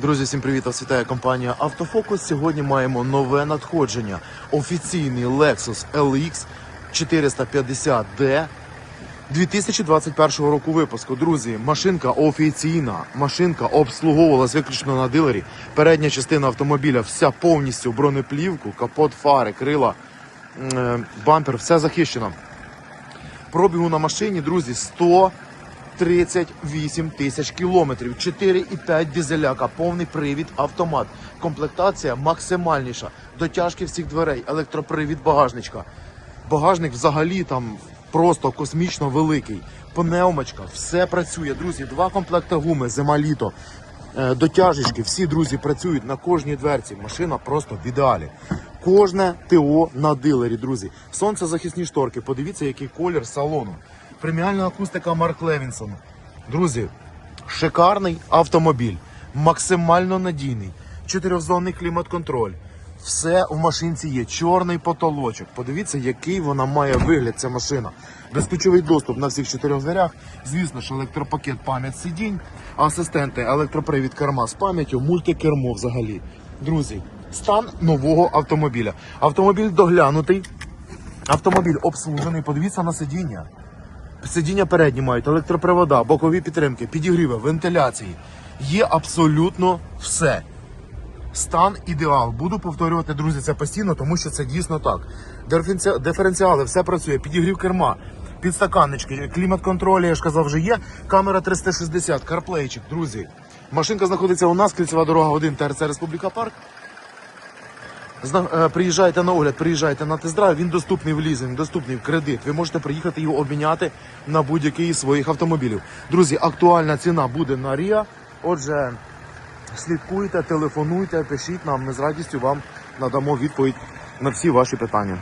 Друзі, всім привіт! Вас вітає компанія Автофокус. Сьогодні маємо нове надходження. Офіційний Lexus LX 450D 2021 року випуску. Друзі, машинка офіційна. Машинка обслуговувалась виключно на дилері. Передня частина автомобіля вся повністю бронеплівку, капот, фари, крила, е, бампер, все захищено. Пробігу на машині, друзі, 138 тисяч кілометрів, 4,5 дизеляка, повний привід, автомат. Комплектація максимальніша. Дотяжки всіх дверей, електропривід багажничка. Багажник взагалі там просто космічно великий. Пневмочка, все працює, друзі. Два комплекти гуми, зима-літо. Е, Дотяжечки, всі друзі працюють на кожній дверці. Машина просто в ідеалі. Кожне ТО на дилері, друзі. Сонцезахисні шторки. Подивіться, який колір салону. Преміальна акустика Марк Левінсон. Друзі, шикарний автомобіль, максимально надійний, чотирьохзонний клімат-контроль. Все в машинці є. Чорний потолочок. Подивіться, який вона має вигляд, ця машина. Безключовий доступ на всіх чотирьох дверях. Звісно ж, електропакет пам'ять сидінь, асистенти, електропривід керма з пам'яттю, мультикермо взагалі. Друзі, стан нового автомобіля. Автомобіль доглянутий, автомобіль обслужений. Подивіться на сидіння. Сидіння передні мають, електропривода, бокові підтримки, підігріви, вентиляції. Є абсолютно все. Стан ідеал. Буду повторювати, друзі, це постійно, тому що це дійсно так. Диференці- Диференціали, все працює, підігрів керма, підстаканнички, клімат-контроль, я ж казав, вже є. Камера 360, карплейчик, друзі. Машинка знаходиться у нас, кільцева дорога 1, ТРЦ Республіка Парк. Е, Приїжджайте на огляд, приїжджайте на тест-драйв, він доступний в лізинг, доступний в кредит. Ви можете приїхати його обміняти на будь-який із своїх автомобілів. Друзі, актуальна ціна буде на Ріа. Отже, слідкуйте, телефонуйте, пишіть нам. Ми з радістю вам надамо відповідь на всі ваші питання.